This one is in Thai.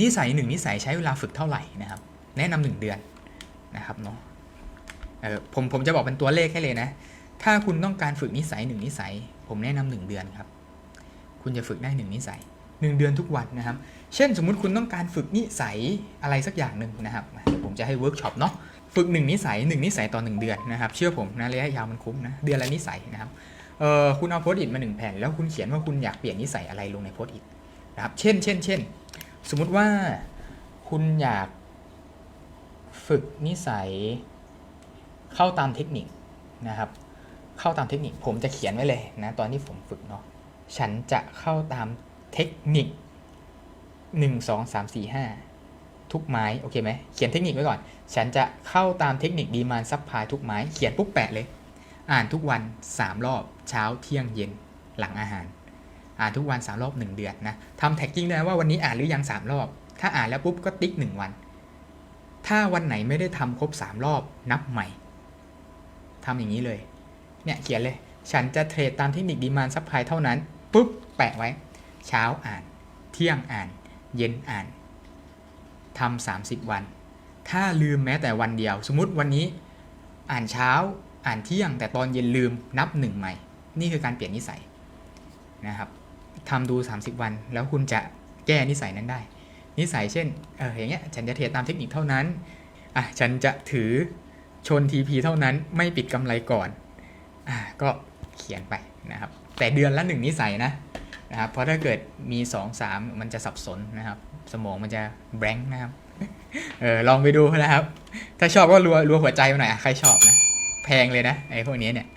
นิสัยหนึ่งนิสัยใช้เวลาฝึกเท่าไหร่นะครับ แนะนำหนึ่งเดือนนะครับเนาะเออผมผมจะบอกเป็นตัวเลขให้เลยนะ ถ้าคุณต้องการฝึกนิสัยหนึ่งนิสัย ผมแนะนำหนึ่งเดือนครับ คุณจะฝึกได้หนึ่งนิสัยหนึ่งเดือนทุกวันนะครับ เช่นสมมุติคุณต้องการฝึกนิสัยอะไรสักอย่างหนึ่งนะครับ ผมจะให้เวิร์กช็อปเนาะ ฝึกหนึ่งนิสัยหนึ่งนิสัยต่อหนึ่งเดือนนะครับ เชื่อผมนะระยะยาวมันคุ้มนะ เดือนละนิสัยนะครับ เออคุณเอาโพสต์อิทมาหนึ่งแผ่นแล้วคุณเขียนว่าคุณอยากเปลี่ยนนิสัยอะไรลงในโพสต์อิทนะครับ เช่น เช่น เช่น สมมุติว่าคุณอยากฝึกนิสัยเข้าตามเทคนิคนะครับ เข้าตามเทคนิคผมจะเขียนไว้เลยนะตอนที่ผมฝึกเนาะฉันจะเข้าตามเทคนิคหนึ่งสองสามสี่ห้าทุกไม้โอเคไหมเขียนเทคนิคไว้ก่อน ฉันจะเข้าตามเทคนิคดีมานซับพลายทุกไม้เขียนปุ๊บแปะเลย อ่านทุกวัน 3 รอบเช้าเที่ยงเย็นหลังอาหาร อ่านทุกวัน 3 รอบ 1 เดือนนะทำแท็กกิ้งได้ว่าวันนี้อ่านหรือยัง 3 รอบ ถ้าอ่านแล้วปุ๊บก็ติ๊ก 1 วัน ถ้าวันไหนไม่ได้ทำครบ 3 รอบนับใหม่ทำอย่างนี้เลย เนี่ยเขียนเลย ฉันจะเทรดตามเทคนิคดีมานซับพลายเท่านั้นปุ๊บแปะไว้ เช้าอ่าน เที่ยงอ่าน เย็นอ่านทำสามสิบวัน ถ้าลืมแม้แต่วันเดียว สมมติวันนี้อ่านเช้าอ่านเที่ยงแต่ตอนเย็นลืมนับหนึ่งใหม่ นี่คือการเปลี่ยนนิสัยนะครับ ทำดู 30 วัน แล้วคุณจะแก้นิสัยนั้นได้ นิสัยเช่นเอออย่างเงี้ยฉันจะเทรดตามเทคนิคเท่านั้นอะฉันจะถือชน TP เท่านั้นไม่ปิดกำไรก่อนอ่าก็เขียนไปนะครับ แต่เดือนละหนึ่งนิสัยนะนะครับเพราะถ้าเกิดมี 2 3 มันจะสับสนนะครับ สมองมันจะแบงค์นะครับเออลองไปดูนะครับ ถ้าชอบก็รัวรัวหัวใจมาหน่อยอะใครชอบนะ แพงเลยนะไอ้พวกนี้เนี่ย